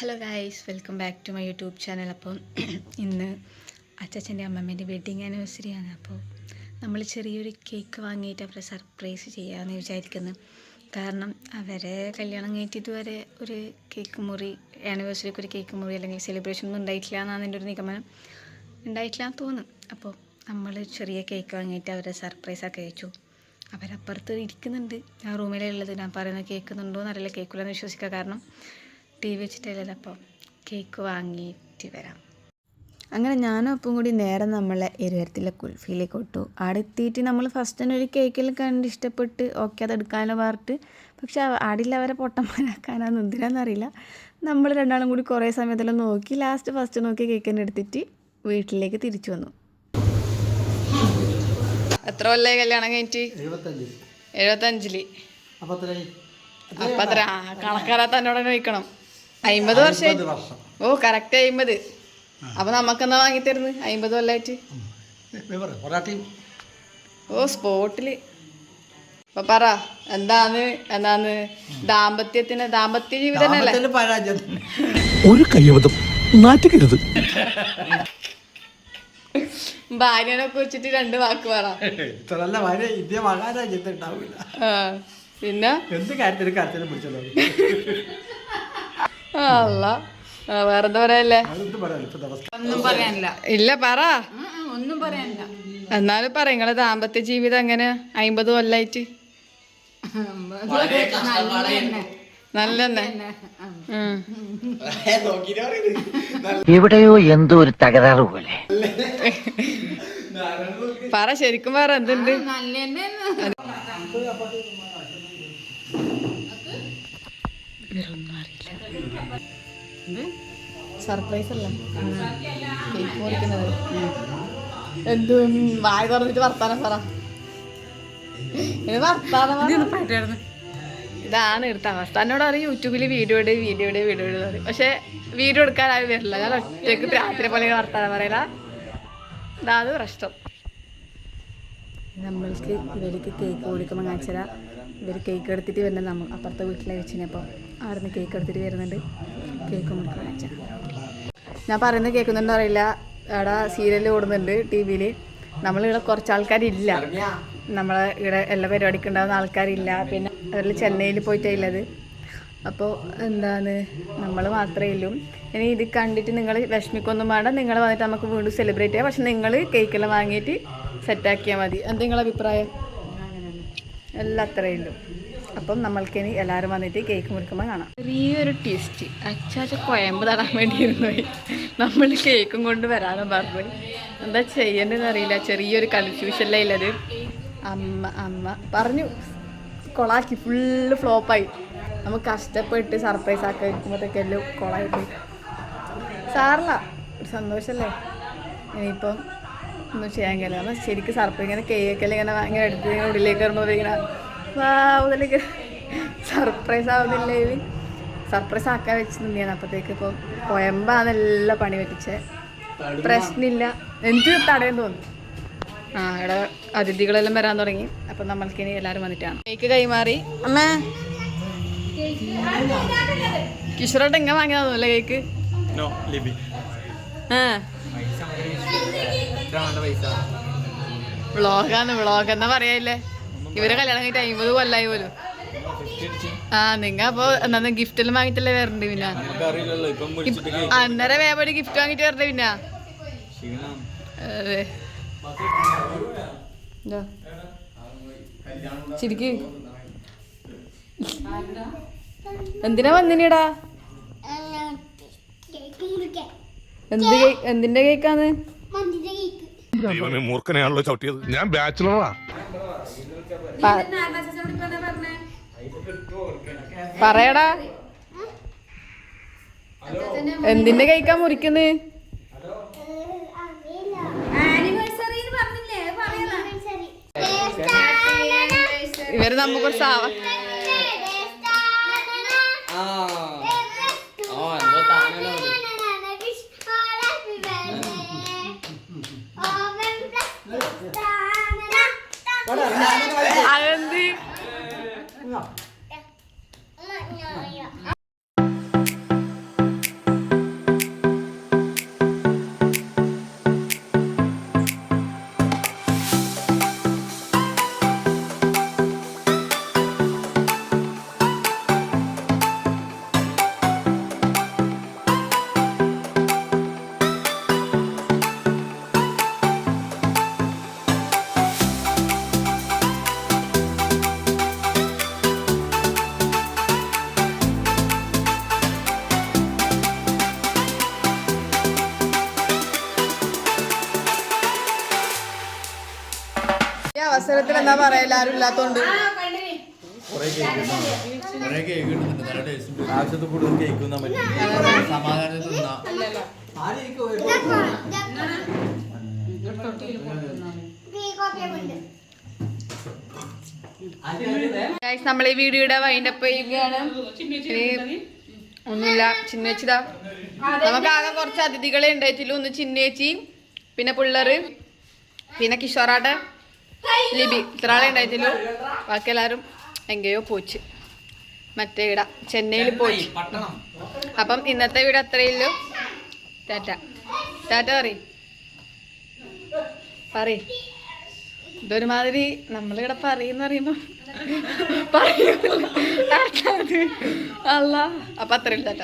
Hello guys welcome back to my YouTube channel അപ്പം ഇന്ന് അച്ചച്ചന്റെ അമ്മമ്മേന്റെ wedding ആനിവേഴ്സറിയാണ് അപ്പോൾ നമ്മൾ ചെറിയൊരു കേക്ക് വാങ്ങിയിട്ട് അവരെ സർപ്രൈസ് ചെയ്യാമെന്ന് വിചാരിക്കുന്നു. കാരണം അവരെ കല്യാണം കഴിഞ്ഞിട്ട് ഇതുവരെ ഒരു കേക്ക് മുറി ആനിവേഴ്സറിക്ക് ഒരു കേക്ക് മുറി അല്ലെങ്കിൽ സെലിബ്രേഷൻ ഒന്നും ഉണ്ടായിട്ടില്ല എന്നാണ് എന്റെ ഒരു നിഗമനം. ഉണ്ടായിട്ടില്ല എന്ന് തോന്നുന്നു. അപ്പോൾ നമ്മൾ ചെറിയ കേക്ക് വാങ്ങിയിട്ട് അവരെ സർപ്രൈസ് ആക്കി അയച്ചു അവരപ്പുറത്ത് ഇരിക്കുന്നുണ്ട്. ആ റൂമിലുള്ളത് ഞാൻ പറയുന്നത് കേൾക്കുന്നുണ്ടോ എന്നറിയില്ല. കേൾക്കില്ലെന്ന് വിശ്വസിക്കുക. കാരണം ടി വി വെച്ചിട്ടില്ലല്ലോ അപ്പം കേക്ക് വാങ്ങിയിട്ട് വരാം. അങ്ങനെ ഞാനും ഒപ്പം കൂടി നേരെ നമ്മളെ എരുവരത്തിലെ കുൽഫിയിലേക്ക് വിട്ടു. അവിടെ എത്തിയിട്ട് നമ്മൾ ഫസ്റ്റ് തന്നെ ഒരു കേക്കിൽ കണ്ട് ഇഷ്ടപ്പെട്ട് ഓക്കെ അത് എടുക്കാനോ പറഞ്ഞിട്ട്. പക്ഷെ ആടില്ല അവരെ പൊട്ടന്മാരാക്കാനാന്ന് എന്തിനാണെന്നറിയില്ല നമ്മൾ രണ്ടാളും കൂടി കുറേ സമയത്തെല്ലാം നോക്കി ലാസ്റ്റ് ഫസ്റ്റ് നോക്കി കേക്ക് തന്നെ എടുത്തിട്ട് വീട്ടിലേക്ക് തിരിച്ചു വന്നു. എത്ര കൊല്ലേ കല്യാണം കഴിഞ്ഞിട്ട്? എഴുപത്തഞ്ച്. എഴുപത്തഞ്ചിൽ. അപ്പത്ര അപ്പൊ കണക്കാരാത്ത എന്നോട് തന്നെ ചോദിക്കണം. അമ്പത് വർഷം. ഓ കറക്റ്റ് അമ്പത് അപ്പൊ നമുക്കെന്നാ വാങ്ങി തരുന്നത് അമ്പത് കൊല്ലായിട്ട് ഓ സ്പോട്ടിൽ. അപ്പൊ പറ എന്താന്ന് എന്താന്ന് ദാമ്പത്യത്തിന് ദാമ്പത്യ ജീവിതം ഒരു കയ്യബദ്ധം നാറ്റുകരുത് ഭാര്യനെ കുറിച്ചിട്ട് രണ്ട് വാക്ക് പറ. നല്ല ഭാര്യ ഇന്ത്യ മഹാരാജ്യത്ത് ഉണ്ടാവില്ല പിന്നെ? എന്ത് കാര്യത്തിനും കാര്യത്തിനും പിടിച്ചല്ലോ അല്ല വേറെന്താ പറയാല്ലേ ഇല്ല പറ. ഒന്നും പറയാനില്ല. എന്നാലും പറ നിങ്ങളെ ദാമ്പത്യ ജീവിതം എങ്ങനെ? അമ്പത് കൊല്ലായിട്ട് നല്ലെന്നെ. എവിടെയോ എന്തോ ഒരു തകരാറ് പോലെ. പറ ശരിക്കും പറ എന്തുണ്ട്? സർപ്രൈസ് അല്ല. കേക്ക് പൊളിക്കുന്നത് എന്ത് വായ തുറന്നിട്ട് വർത്താനം പറ. വർത്താനം ഇതാണ് എടുത്ത അവസ്ഥ എന്നോട് അറിയും യൂട്യൂബിൽ വീഡിയോ ഇട് വീഡിയോ ഇട് വീഡിയോ ഇട് പറയും. പക്ഷെ വീഡിയോ എടുക്കാൻ ആരും വരില്ല. ഞാൻ ഒറ്റയ്ക്ക് രാത്രി പോലെ വർത്താനം പറയില്ല ഇതാണ് പ്രശ്നം. നമ്മൾക്ക് ഇവർക്ക് കേക്ക് കൊടുക്കുമ്പോൾ കാണിച്ചാൽ ഇവർ കേക്ക് എടുത്തിട്ട് വരുന്നത് നമ്മൾ അപ്പുറത്തെ വീട്ടിലെ വെച്ചിനപ്പോൾ അവിടെ നിന്ന് കേക്ക് എടുത്തിട്ട് വരുന്നുണ്ട്. കേക്ക് മുറിക്കാൻ ഞാൻ പറയുന്നത് കേൾക്കുന്നുണ്ടോ അറിയില്ല. അവിടെ സീരിയൽ ഓടുന്നുണ്ട് ടി വിയിൽ നമ്മളിവിടെ കുറച്ച് ആൾക്കാരില്ല. നമ്മളെ ഇവിടെ എല്ലാ പരിപാടിക്ക് ഉണ്ടാകുന്ന ആൾക്കാരില്ല. പിന്നെ അവരിൽ ചെന്നൈയിൽ പോയിട്ടുള്ളത് അപ്പോൾ എന്താണ്? നമ്മൾ മാത്രമേ ഉള്ളൂ. ഇനി ഇത് കണ്ടിട്ട് നിങ്ങൾ വിഷമിക്കൊന്നും വേണ്ട. നിങ്ങൾ വന്നിട്ട് നമുക്ക് വീണ്ടും സെലിബ്രേറ്റ് ചെയ്യാം. പക്ഷെ നിങ്ങൾ കേക്കെല്ലാം വാങ്ങിയിട്ട് സെറ്റാക്കിയാൽ മതി. എന്താ നിങ്ങളെ അഭിപ്രായം? എല്ലാം അത്രയേ ഉള്ളൂ അപ്പം നമ്മൾക്കിനി എല്ലാവരും വന്നിട്ട് കേക്ക് മുറിക്കുമ്പോൾ കാണാം. ചെറിയൊരു ട്വിസ്റ്റ് അച്ചാച്ച കൊയമ്പ് തടാൻ വേണ്ടിയിരുന്നു. നമ്മൾ കേക്കും കൊണ്ട് വരാനും പറഞ്ഞു. എന്താ ചെയ്യേണ്ടതെന്ന് അറിയില്ല. ചെറിയൊരു കൺഫ്യൂഷനിലേ ഉള്ളത്. അമ്മ അമ്മ പറഞ്ഞു. കൊളാക്കി. ഫുള്ള് ഫ്ലോപ്പായി നമുക്ക് കഷ്ടപ്പെട്ട് സർപ്രൈസ് ആക്കി വെക്കുമ്പോഴത്തേക്കെല്ലാം കൊളായി പോയി. സാറില്ല ഒരു സന്തോഷമല്ലേ ഇനിയിപ്പം ഒന്നും ചെയ്യാൻ കഴിയില്ല. കാരണം ശരിക്കും സർപ്പ് ഇങ്ങനെ കേക്കെല്ലാം ഇങ്ങനെ ഭയങ്കര എടുത്ത് ഇങ്ങനെ ഉള്ളിലേക്ക് വരുമ്പോൾ ഇങ്ങനെ വാതിലേക്ക് സർപ്രൈസ് ആവുന്നില്ലേ സർപ്രൈസ് ആക്കാൻ വെച്ച് നിന്നെയാണ് അപ്പോഴത്തേക്ക് ഇപ്പം കൊയമ്പാന്നെല്ലാം പണി പറ്റിച്ചേ പ്രശ്നമില്ല. എനിക്ക് തടയാൻ തോന്നി. ആ ഇവിടെ അതിഥികളെല്ലാം വരാൻ തുടങ്ങി. അപ്പം നമ്മൾക്കിനി എല്ലാവരും വന്നിട്ടാണ്. കേക്ക് കൈമാറി. അമ്മേ. കിഷോറോട്ട് എങ്ങനെ വാങ്ങിയതാന്നല്ലേ കേക്ക്? നോ ലിബി ആ വ്ളോഗാണ് വ്ളോഗ് എന്നാ പറയാല്ലേ ഇവരെ കല്യാണം കഴിഞ്ഞിട്ട് അമ്പത് കൊല്ലായി പോലും. ആ നിങ്ങ അപ്പൊ എന്നാ ഗിഫ്റ്റ് എല്ലാം വാങ്ങിട്ടല്ലേ വരണ്ട് പിന്നെ? ഇപ്പ- അന്നേരം വേപടി ഗിഫ്റ്റ് വാങ്ങിട്ട് വരണ്ടേ പിന്നെ. അതെ. ശരിക്ക് എന്തിനാ വന്നിനിടാ? എന്ത് എന്തിന്റെ കേക്കാന്ന്? ദൈവമേ മൂർഖനെയാണല്ലോ ചവിട്ടിയത്. ഞാൻ ബാച്ചിലറാ. പറയടാ. എന്തിന്റെ കഴിക്കാൻ മുറിക്കുന്നത് ഇവർ നമുക്ക് സാവ അതെന്ത്? അവസരത്തിൽ എന്താ പറയാ? എല്ലാരും ഇല്ലാത്തോണ്ട്. ആവശ്യത്തിൽ കൂടുതൽ കേക്ക് തിന്നാൻ പറ്റും സമാധാനത്തിൽ തിന്നാം Guys, നമ്മൾ ഈ വീഡിയോയുടെ വൈൻഡപ്പ് ചെയ്യുകയാണ്. ഒന്നുമില്ല. ചിന്നേച്ചിതാ നമുക്ക് ആകെ കുറച്ച് അതിഥികളെ ഉണ്ടായിട്ടുള്ളൂ. ഒന്ന് ചിന്നേച്ചി പിന്നെ പിള്ളേർ പിന്നെ കിഷോറാട്ടെ ലിബി. ഇത്ര ആളെ ബാക്കി എല്ലാവരും എങ്കയോ പോച്ച്. മറ്റേ ഇട. ചെന്നൈയിൽ പോയി അപ്പം ഇന്നത്തെ വീട് അത്രയുള്ളൂ ടാറ്റ. ടാറ്റ പറ പറ ഇതൊരുമാതിരി നമ്മളിവിടെ പറയുന്ന പറയുമ്പോ പറയൂല. അല്ല അപ്പൊ അത്രയും ടാറ്റ.